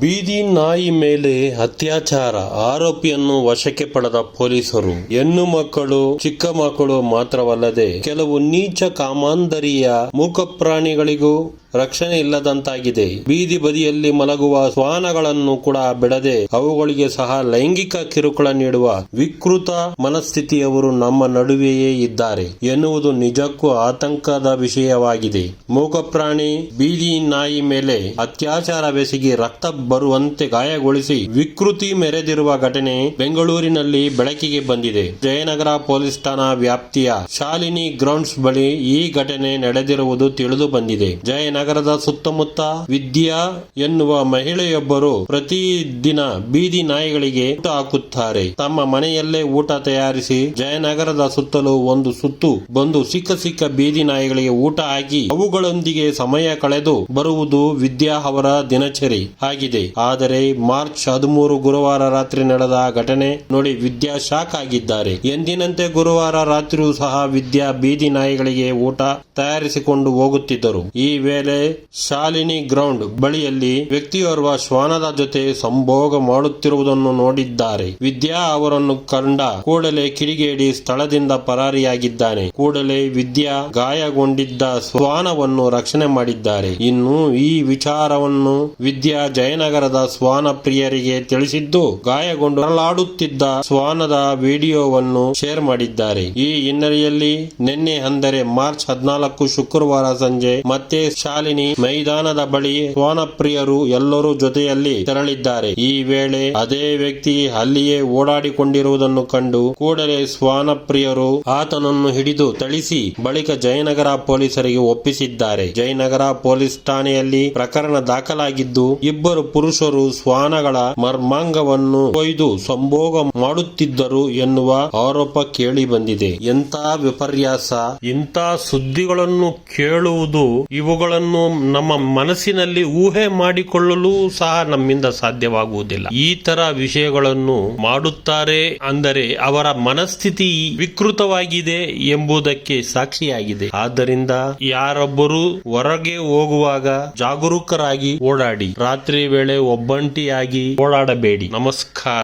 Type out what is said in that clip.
ಬೀದಿ ನಾಯಿ ಮೇಲೆ ಅತ್ಯಾಚಾರ, ಆರೋಪಿಯನ್ನು ವಶಕ್ಕೆ ಪಡೆದ ಪೊಲೀಸರು. ಹೆಣ್ಣು ಮಕ್ಕಳು, ಚಿಕ್ಕ ಮಕ್ಕಳು ಮಾತ್ರವಲ್ಲದೆ ಕೆಲವು ನೀಚ ಕಾಮಾಂಧರಿಯ ಮೂಕ ಪ್ರಾಣಿಗಳಿಗೂ ರಕ್ಷಣೆ ಇಲ್ಲದಂತಾಗಿದೆ. ಬೀದಿ ಬದಿಯಲ್ಲಿ ಮಲಗುವ ಶ್ವಾನಗಳನ್ನು ಕೂಡ ಬಿಡದೆ ಅವುಗಳಿಗೆ ಸಹ ಲೈಂಗಿಕ ಕಿರುಕುಳ ನೀಡುವ ವಿಕೃತ ಮನಸ್ಥಿತಿಯವರು ನಮ್ಮ ನಡುವೆಯೇ ಇದ್ದಾರೆ ಎನ್ನುವುದು ನಿಜಕ್ಕೂ ಆತಂಕದ ವಿಷಯವಾಗಿದೆ. ಮೂಕ ಪ್ರಾಣಿ ಬೀದಿ ನಾಯಿ ಮೇಲೆ ಅತ್ಯಾಚಾರವೆಸಗಿ ರಕ್ತ ಬರುವಂತೆ ಗಾಯಗೊಳಿಸಿ ವಿಕೃತಿ ಮೆರೆದಿರುವ ಘಟನೆ ಬೆಂಗಳೂರಿನಲ್ಲಿ ಬೆಳಕಿಗೆ ಬಂದಿದೆ. ಜಯನಗರ ಪೊಲೀಸ್ ಠಾಣಾ ವ್ಯಾಪ್ತಿಯ ಶಾಲಿನಿ ಗ್ರೌಂಡ್ಸ್ ಬಳಿ ಈ ಘಟನೆ ನಡೆದಿರುವುದು ತಿಳಿದು ಬಂದಿದೆ. ಜಯನಗರದ ಸುತ್ತಮುತ್ತ ವಿದ್ಯಾ ಎನ್ನುವ ಮಹಿಳೆಯೊಬ್ಬರು ಪ್ರತಿದಿನ ಬೀದಿ ನಾಯಿಗಳಿಗೆ ಊಟ ಹಾಕುತ್ತಾರೆ. ತಮ್ಮ ಮನೆಯಲ್ಲೇ ಊಟ ತಯಾರಿಸಿ ಜಯನಗರದ ಸುತ್ತಲೂ ಒಂದು ಸುತ್ತು ಬಂದು ಸಿಕ್ಕ ಸಿಕ್ಕ ಬೀದಿ ನಾಯಿಗಳಿಗೆ ಊಟ ಹಾಕಿ ಅವುಗಳೊಂದಿಗೆ ಸಮಯ ಕಳೆದು ಬರುವುದು ವಿದ್ಯಾ ಅವರ ದಿನಚರಿ ಆಗಿದೆ. ಆದರೆ ಮಾರ್ಚ್ ಹದಿಮೂರು ಗುರುವಾರ ರಾತ್ರಿ ನಡೆದ ಘಟನೆ ನೋಡಿ ವಿದ್ಯಾ ಶಾಕ್ ಆಗಿದ್ದಾರೆ. ಎಂದಿನಂತೆ ಗುರುವಾರ ರಾತ್ರಿಯೂ ಸಹ ವಿದ್ಯಾ ಬೀದಿ ನಾಯಿಗಳಿಗೆ ಊಟ ತಯಾರಿಸಿಕೊಂಡು ಹೋಗುತ್ತಿದ್ದರು. ಈ ವೇಳೆ ಶಾಲಿನಿ ಗ್ರೌಂಡ್ ಬಳಿಯಲ್ಲಿ ವ್ಯಕ್ತಿಯೋರ್ವ ಶ್ವಾನದ ಜೊತೆ ಸಂಭೋಗ ಮಾಡುತ್ತಿರುವುದನ್ನು ನೋಡಿದ್ದಾರೆ. ವಿದ್ಯಾ ಅವರನ್ನು ಕಂಡ ಕೂಡಲೇ ಕಿಡಿಗೇಡಿ ಸ್ಥಳದಿಂದ ಪರಾರಿಯಾಗಿದ್ದಾನೆ. ಕೂಡಲೇ ವಿದ್ಯಾ ಗಾಯಗೊಂಡಿದ್ದ ಶ್ವಾನವನ್ನು ರಕ್ಷಣೆ ಮಾಡಿದ್ದಾರೆ. ಇನ್ನು ಈ ವಿಚಾರವನ್ನು ವಿದ್ಯಾ ಜಯನಗರದ ಶ್ವಾನ ಪ್ರಿಯರಿಗೆ ತಿಳಿಸಿದ್ದು, ಗಾಯಗೊಂಡು ಅಲ್ಲಾಡುತ್ತಿದ್ದ ಶ್ವಾನದ ವಿಡಿಯೋವನ್ನು ಶೇರ್ ಮಾಡಿದ್ದಾರೆ. ಈ ಹಿನ್ನೆಲೆಯಲ್ಲಿ ನಿನ್ನೆ ಅಂದರೆ ಮಾರ್ಚ್ ಹದಿನಾಲ್ಕು ಶುಕ್ರವಾರ ಸಂಜೆ ಮತ್ತೆ ಶಾಲಿನಿ ಮೈದಾನದ ಬಳಿ ಸ್ವಾನಪ್ರಿಯರು ಎಲ್ಲರೂ ಜೊತೆಯಲ್ಲಿ ತೆರಳಿದ್ದಾರೆ. ಈ ವೇಳೆ ಅದೇ ವ್ಯಕ್ತಿ ಅಲ್ಲಿಯೇ ಓಡಾಡಿಕೊಂಡಿರುವುದನ್ನು ಕಂಡು ಕೂಡಲೇ ಸ್ವಾನಪ್ರಿಯರು ಆತನನ್ನು ಹಿಡಿದು ಥಳಿಸಿ ಬಳಿಕ ಜಯನಗರ ಪೊಲೀಸರಿಗೆ ಒಪ್ಪಿಸಿದ್ದಾರೆ. ಜಯನಗರ ಪೊಲೀಸ್ ಠಾಣೆಯಲ್ಲಿ ಪ್ರಕರಣ ದಾಖಲಾಗಿದ್ದು, ಇಬ್ಬರು ಪುರುಷರು ಶ್ವಾನಗಳ ಮರ್ಮಾಂಗವನ್ನು ಕೊಯ್ದು ಸಂಭೋಗ ಮಾಡುತ್ತಿದ್ದರು ಎನ್ನುವ ಆರೋಪ ಕೇಳಿ ಬಂದಿದೆ. ಎಂಥ ವಿಪರ್ಯಾಸ! ಇಂಥ ಸುದ್ದಿಗಳನ್ನು ಕೇಳುವುದು ಇವುಗಳನ್ನು ನಮ್ಮ ಮನಸ್ಸಿನಲ್ಲಿ ಊಹೆ ಮಾಡಿಕೊಳ್ಳಲು ಸಹ ನಮ್ಮಿಂದ ಸಾಧ್ಯವಾಗುವುದಿಲ್ಲ. ಈ ತರ ವಿಷಯಗಳನ್ನು ಮಾಡುತ್ತಾರೆ ಅಂದರೆ ಅವರ ಮನಸ್ಥಿತಿ ವಿಕೃತವಾಗಿದೆ ಎಂಬುದಕ್ಕೆ ಸಾಕ್ಷಿಯಾಗಿದೆ. ಆದ್ದರಿಂದ ಯಾರೊಬ್ಬರು ಹೊರಗೆ ಹೋಗುವಾಗ ಜಾಗರೂಕರಾಗಿ ಓಡಾಡಿ, ರಾತ್ರಿ ವೇಳೆ ಒಬ್ಬಂಟಿಯಾಗಿ ಓಡಾಡಬೇಡಿ. ನಮಸ್ಕಾರ.